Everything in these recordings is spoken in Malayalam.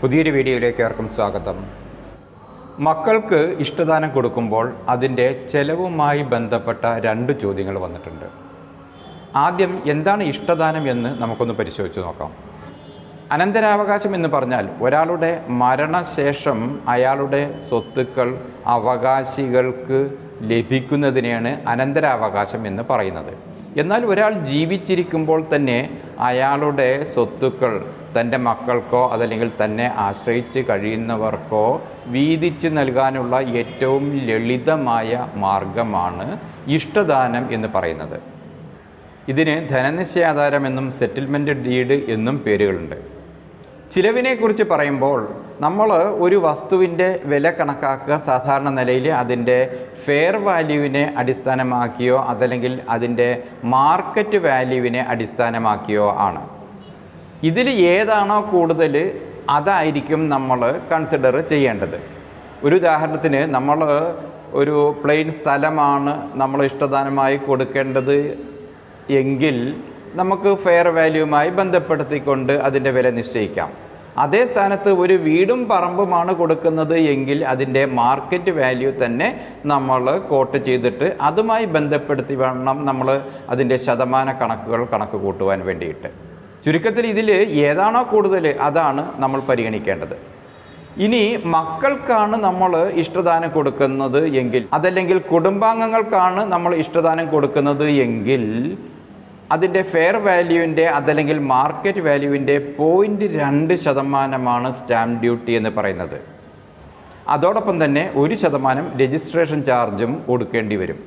പുതിയൊരു വീഡിയോയിലേക്ക് ഏവർക്കും സ്വാഗതം. മക്കൾക്ക് ഇഷ്ടദാനം കൊടുക്കുമ്പോൾ അതിന്റെ ചെലവുമായി ബന്ധപ്പെട്ട രണ്ട് ചോദ്യങ്ങൾ വന്നിട്ടുണ്ട്. ആദ്യം എന്താണ് ഇഷ്ടദാനം എന്ന് നമുക്കൊന്ന് പരിശോധിച്ച് നോക്കാം. അനന്തരാവകാശം എന്ന് പറഞ്ഞാൽ ഒരാളുടെ മരണശേഷം അയാളുടെ സ്വത്തുക്കൾ അവകാശികൾക്ക് ലഭിക്കുന്നതിനെയാണ് അനന്തരാവകാശം എന്ന് പറയുന്നത്. എന്നാൽ ഒരാൾ ജീവിച്ചിരിക്കുമ്പോൾ തന്നെ അയാളുടെ സ്വത്തുക്കൾ തന്റെ മക്കൾക്കോ അതല്ലെങ്കിൽ തന്നെ ആശ്രയിച്ച് കഴിയുന്നവർക്കോ വീതിച്ച് നൽകാനുള്ള ഏറ്റവും ലളിതമായ മാർഗമാണ് ഇഷ്ടദാനം എന്ന് പറയുന്നത്. ഇതിന് ധനനിശ്ചയാധാരം എന്നും സെറ്റിൽമെന്റ് ഡീഡ് എന്നും പേരുകളുണ്ട്. ചിലവിനെക്കുറിച്ച് പറയുമ്പോൾ നമ്മൾ ഒരു വസ്തുവിന്റെ വില കണക്കാക്കുക സാധാരണ നിലയിൽ അതിന്റെ ഫെയർ വാല്യൂവിനെ അടിസ്ഥാനമാക്കിയോ അതല്ലെങ്കിൽ അതിന്റെ മാർക്കറ്റ് വാല്യൂവിനെ അടിസ്ഥാനമാക്കിയോ ആണ്. ഇതിൽ ഏതാണോ കൂടുതൽ അതായിരിക്കും നമ്മൾ കൺസിഡർ ചെയ്യേണ്ടത്. ഒരു ഉദാഹരണത്തിന് നമ്മൾ ഒരു പ്ലെയിൻ സ്ഥലമാണ് നമ്മൾ ഇഷ്ടദാനമായി കൊടുക്കേണ്ടത് എങ്കിൽ നമുക്ക് ഫെയർ വാല്യൂമായി ബന്ധപ്പെടുത്തിക്കൊണ്ട് അതിന്റെ വില നിശ്ചയിക്കാം. അതേ സ്ഥാനത്ത് ഒരു വീടും പറമ്പുമാണ് കൊടുക്കുന്നത് എങ്കിൽ അതിന്റെ മാർക്കറ്റ് വാല്യൂ തന്നെ നമ്മൾ കോട്ട് ചെയ്തിട്ട് അതുമായി ബന്ധപ്പെടുത്തി വേണം നമ്മൾ അതിന്റെ ശതമാന കണക്കുകൾ കണക്ക് കൂട്ടുവാൻ വേണ്ടിയിട്ട്. ചുരുക്കത്തിൽ ഇതിൽ ഏതാണോ കൂടുതൽ അതാണ് നമ്മൾ പരിഗണിക്കേണ്ടത്. ഇനി മക്കൾക്കാണ് നമ്മൾ ഇഷ്ടദാനം കൊടുക്കുന്നത് എങ്കിൽ അതല്ലെങ്കിൽ കുടുംബാംഗങ്ങൾക്കാണ് നമ്മൾ ഇഷ്ടദാനം കൊടുക്കുന്നത് എങ്കിൽ അതിന്റെ ഫെയർ വാല്യൂവിന്റെ അതല്ലെങ്കിൽ മാർക്കറ്റ് വാല്യൂവിന്റെ പോയിന്റ് രണ്ട് ശതമാനമാണ് സ്റ്റാമ്പ് ഡ്യൂട്ടി എന്ന് പറയുന്നത്. അതോടൊപ്പം തന്നെ ഒരു ശതമാനം രജിസ്ട്രേഷൻ ചാർജും കൊടുക്കേണ്ടി വരും.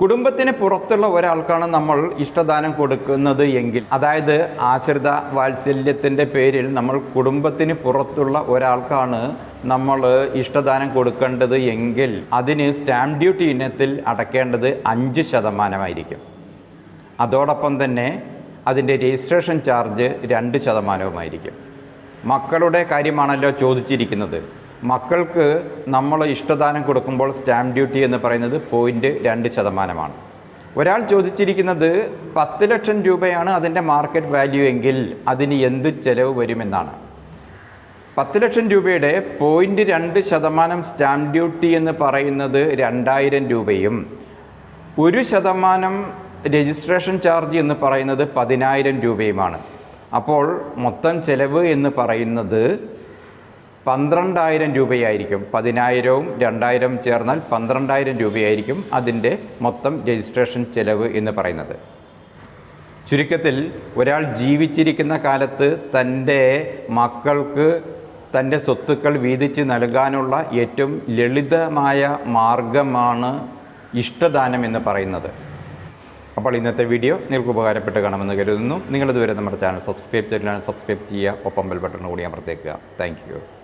കുടുംബത്തിന് പുറത്തുള്ള ഒരാൾക്കാണ് നമ്മൾ ഇഷ്ടദാനം കൊടുക്കുന്നത് എങ്കിൽ. അതായത് ആശ്രിത വാത്സല്യത്തിന്റെ പേരിൽ നമ്മൾ കുടുംബത്തിന് പുറത്തുള്ള ഒരാൾക്കാണ് നമ്മൾ ഇഷ്ടദാനം കൊടുക്കേണ്ടത് എങ്കിൽ അതിന് സ്റ്റാമ്പ് ഡ്യൂട്ടി ഇനത്തിൽ അടയ്ക്കേണ്ടത് അഞ്ച് ശതമാനമായിരിക്കും. അതോടൊപ്പം തന്നെ അതിന്റെ രജിസ്ട്രേഷൻ ചാർജ് രണ്ട് ശതമാനവുമായിരിക്കും. മക്കളുടെ കാര്യമാണല്ലോ ചോദിച്ചിരിക്കുന്നത്. മക്കൾക്ക് നമ്മൾ ഇഷ്ടദാനം കൊടുക്കുമ്പോൾ സ്റ്റാമ്പ് ഡ്യൂട്ടി എന്ന് പറയുന്നത് പോയിന്റ് രണ്ട് ശതമാനമാണ്. ഒരാൾ ചോദിച്ചിരിക്കുന്നത് പത്ത് ലക്ഷം രൂപയാണ് അതിന്റെ മാർക്കറ്റ് വാല്യൂ എങ്കിൽ അതിന് എന്ത് ചെലവ് വരുമെന്നാണ്. പത്ത് ലക്ഷം രൂപയുടെ പോയിന്റ് രണ്ട് ശതമാനം സ്റ്റാമ്പ് ഡ്യൂട്ടി എന്ന് പറയുന്നത് രണ്ടായിരം രൂപയും ഒരു ശതമാനം രജിസ്ട്രേഷൻ ചാർജ് എന്ന് പറയുന്നത് പതിനായിരം രൂപയുമാണ്. അപ്പോൾ മൊത്തം ചെലവ് എന്ന് പറയുന്നത് പന്ത്രണ്ടായിരം രൂപയായിരിക്കും. പതിനായിരവും രണ്ടായിരം ചേർന്നാൽ പന്ത്രണ്ടായിരം രൂപയായിരിക്കും അതിന്റെ മൊത്തം രജിസ്ട്രേഷൻ ചെലവ് എന്ന് പറയുന്നത്. ചുരുക്കത്തിൽ ഒരാൾ ജീവിച്ചിരിക്കുന്ന കാലത്ത് തന്റെ മക്കൾക്ക് തന്റെ സ്വത്തുക്കൾ വീതിച്ച് നൽകാനുള്ള ഏറ്റവും ലളിതമായ മാർഗമാണ് ഇഷ്ടദാനം എന്ന് പറയുന്നത്. അപ്പോൾ ഇന്നത്തെ വീഡിയോ നിങ്ങൾക്ക് ഉപകാരപ്പെട്ട് കാണുമെന്ന് കരുതുന്നു. നിങ്ങളിതുവരെ നമ്മുടെ ചാനൽ സബ്സ്ക്രൈബ് ചെയ്തിട്ടാണ് സബ്സ്ക്രൈബ് ചെയ്യുക ഒപ്പം ബെൽ ബട്ടൺ കൂടി അമർത്തേക്കുക താങ്ക്